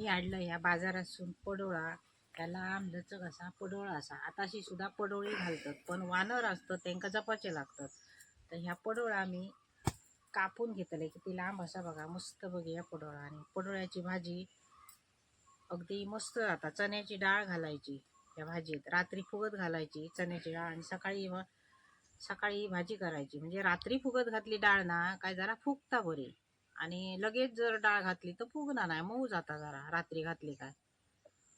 मी आणलं ह्या बाजारातून पडोळा. त्याला आमलंच असा पडोळा असा. आताशी सुद्धा पडोळी घालतात पण वानर असतं त्यांका जपाचे लागतात. तर ह्या पडोळा मी कापून घेतले किती लांब असा बघा मस्त बघूया पडोळा. आणि पडोळ्याची भाजी अगदी मस्त जाता चण्याची डाळ घालायची या भाजीत. रात्री फुगत घालायची चण्याची डाळ आणि सकाळी सकाळी भाजी करायची. म्हणजे रात्री फुगत घातली डाळ ना काय जरा फुगता बरी. आणि लगेच जर डाळ घातली तर फुगणार नाही. मऊ जाता जरा. रात्री घातली काय?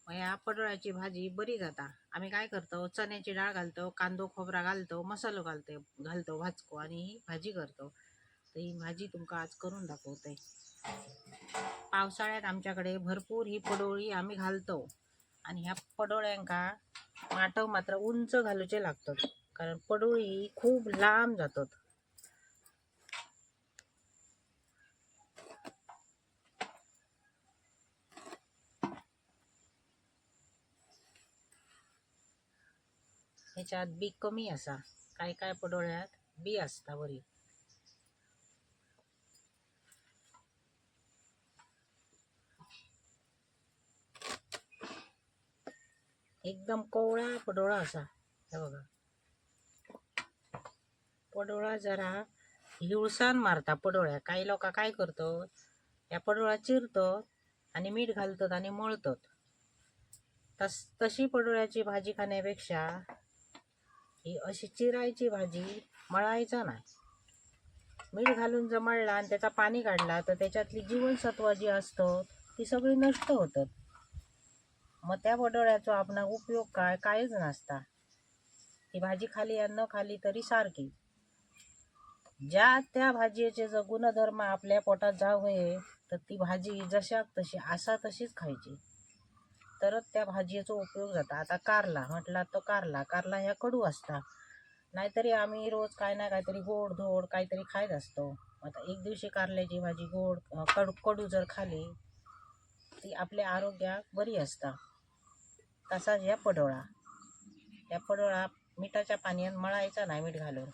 मग या पडोळ्याची भाजी बरी जाता. आम्ही काय करतो? चण्याची डाळ घालतो कांदो खोबरा घालतो मसालो घालतो घालतो भाजको आणि ही भाजी करतो. तर ही भाजी तुमका आज करून दाखवते. पावसाळ्यात आमच्याकडे भरपूर ही पडोळी आम्ही घालतो. आणि ह्या पडोळ्यांका माटव मात्र उंच घालूचे लागतात. कारण पडोळी खूप लांब जातात. ह्याच्यात बी कमी असा. काय काय पडोळ्यात बी असता बरी एकदम कोवळा पडोळा असा. हे बघा. पडोळा जरा हिळसान मारता पडोळ्या. काही लोक काय करतो या पडोळा चिरतात आणि मीठ घालतात आणि मळतात. तस तशी पडोळ्याची भाजी खाण्यापेक्षा ही अशी चिरायची भाजी मळायचा नाही मीठ घालून जर मळला आणि त्याचा पाणी काढला तर त्याच्यातली जीवनसत्व जी असतं ती सगळी नष्ट होतात. मग त्या पडोळ्याचा आपण उपयोग काय कायच नसता. ती भाजी खाली आणि न खाली तरी सारखी. ज्या त्या भाजीचे जर गुणधर्म आपल्या पोटात जाऊ नये तर ती भाजी जशा तशी असा तशीच खायची. तरच त्या भाजीचा उपयोग जाता. आता कारला म्हटला तो कारला. कारला ह्या कडू असता नाहीतरी आम्ही रोज काय ना काहीतरी गोड धोड काहीतरी खायत असतो. आता एक दिवशी कारल्याची भाजी गोड कडू कडू जर खाली ती आपल्या आरोग्याक बरी असता. तसाच ह्या पडोळा या पडोळा मिठाच्या पाण्यात मळायचा नाही मीठ घालून.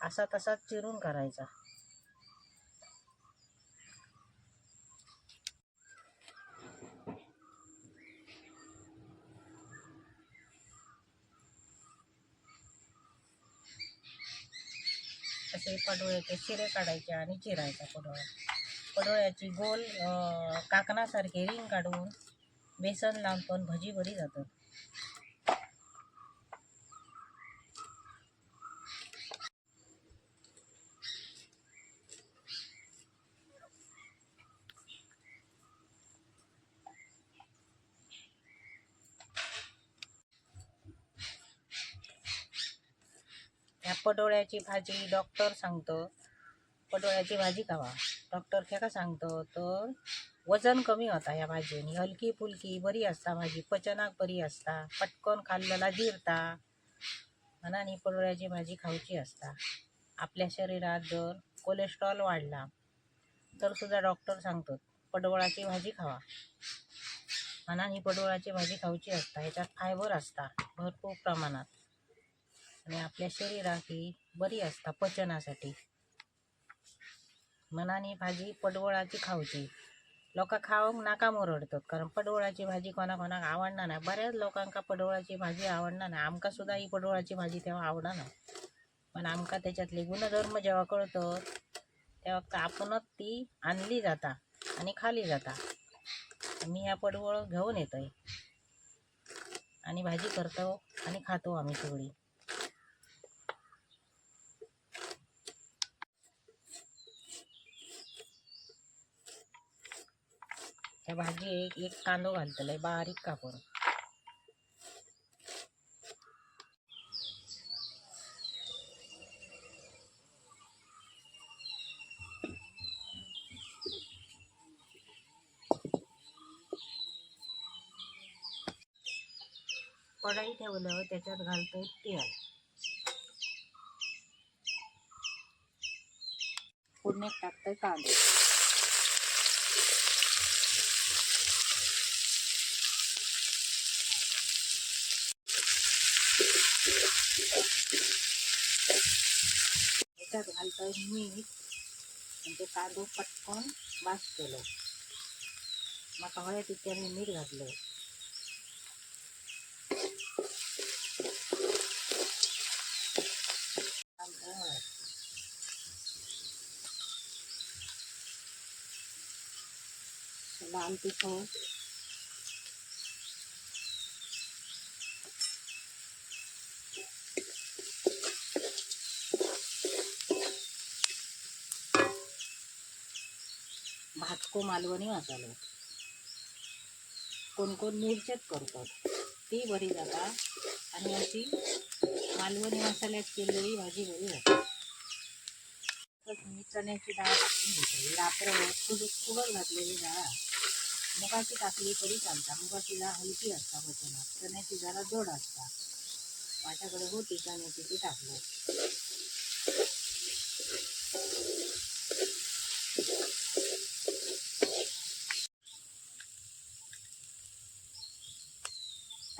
असा तसाच चिरून करायचा. ते पडोळ्याचे शिरे काढायचे आणि चिरायचा पडोळा पडोळ्याची गोल अं, काकणासारखी रिंग काढून बेसन लावून पण भजी बरी जातात. ह्या पडोळ्याची भाजी डॉक्टर सांगतो. पडोळ्याची भाजी खावा. डॉक्टर खेका सांगतो तर वजन कमी होता ह्या भाजीनी. हलकी फुलकी बरी असता भाजी. पचनाक बरी असता. पटकन खाल्लेला जिरता. म्हणा ही पडोळ्याची भाजी खाऊची असता. आपल्या शरीरात जर कोलेस्ट्रॉल वाढला तर सुद्धा डॉक्टर सांगतात पडवळाची भाजी खावा. म्हणा ही पडवळाची भाजी खाऊची असता. ह्याच्यात फायबर असता भरपूर प्रमाणात. आणि आपल्या शरीरात ही बरी असता पचनासाठी. मनाने भाजी पडवळाची खावची लोक खावंक नाका मोरडतात कारण पडवळाची भाजी कोणा कोणाक आवडणार नाही. बऱ्याच लोकांका पडवळाची भाजी आवडणार नाही. आमका सुद्धा ही पडवळाची भाजी तेव्हा आवडणार पण आमका त्याच्यातले गुणधर्म जेव्हा कळतं तेव्हा आपणच ती आणली जाता आणि खाली जाता. मी ह्या पडवळ घेऊन येतोय. आणि भाजी करतो आणि खातो आम्ही सगळी. ह्या भाजी एक एक कांदो घालतले बारीक कापून कढई ठेवलं त्याच्यात घालतोय तेल. पूर्ण टाकतोय कांदे त्याच्यात घालतोय मीठ म्हणजे कांदो पटकन भाजतलो म्हाका हळ्या तितक्या मी मीठ घातलं घालतोय हळद. लाल तिखट. हातको मालवणी मसालो कोण कोण मिरचेच करतात ती बरी जाता आणि अशी मालवणी मसाल्यात केलेली भाजी बरी जाता. मी चण्याची डाळ टाकून घेतली. रात्रभर कुदत कुडत घातलेली डाळ. मुगाची टाकली तरी चालता मुगाची डाळ हलकी असता पचनात चण्याची जरा जोड असता माझ्याकडे होती चण्याची ती टाकली.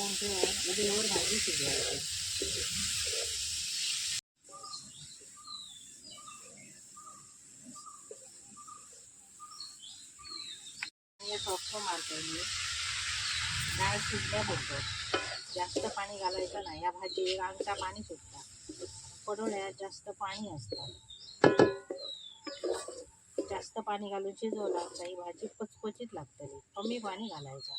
झाकून ठेवून भाजी शिजवायची हे सोपं मी डाळ जास्त पाणी घालायचं नाही. या भाजी अंगचा पाणी सुटतात पडोळ्यात जास्त पाणी असतं जास्त पाणी घालून शिजवला असता ही भाजी पचपचीत लागतली कमी पाणी घालायचं.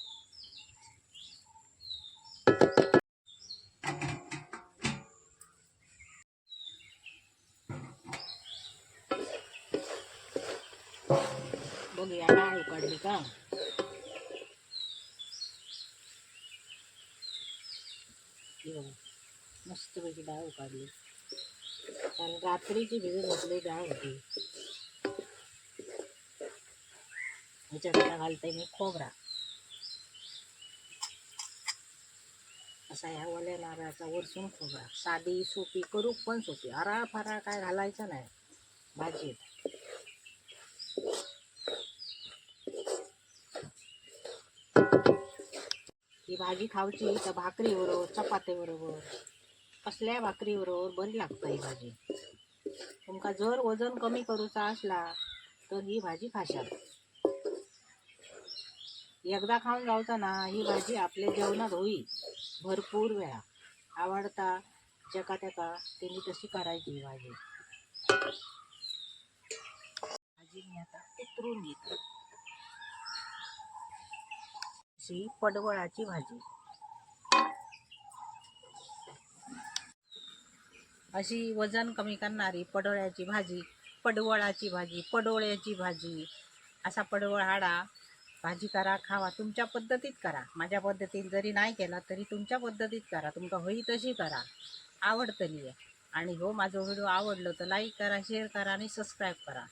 बघूया डाळ उकडली का? मस्तपैकी डाळ उकाडली. कारण रात्रीची भिजत घातली डाळ होती. ह्याच्यात घालते मी खोबरा. असा ह्या ओल्या नारळाचा वरसून खोबरा. साधी सोपी करू पण सोपी. आरा फारा काय घालायचं नाही. भाजीत. ही भाजी खावची तर भाकरी बरोबर चपाती बरोबर कसल्या भाकरी बरोबर बरी लागता ही भाजी. तुमका जर वजन कमी करूचा असला तर ही भाजी खाशाल. एकदा खाऊन जावचा ना ही भाजी आपल्या जेवणात होईल. भरपूर वेळा. आवडता जका त्याका त्यांनी तशी करायची भाजी भाजी मी आता उतरून घेते अशी पडवळाची भाजी. अशी वजन कमी करणारी पडवळ्याची भाजी पडवळाची भाजी पडोळ्याची भाजी. असा पडवळ हाडा भाजी करा खावा तुमच्या पद्धतीत करा. माझ्या पद्धतीत जरी नाही केला तरी तुमच्या पद्धतीत करा. तुमका होई तशी करा. आवडतली आहे. आणि हो माझं व्हिडिओ आवडलं तर लाईक करा शेअर करा आणि सबस्क्राईब करा.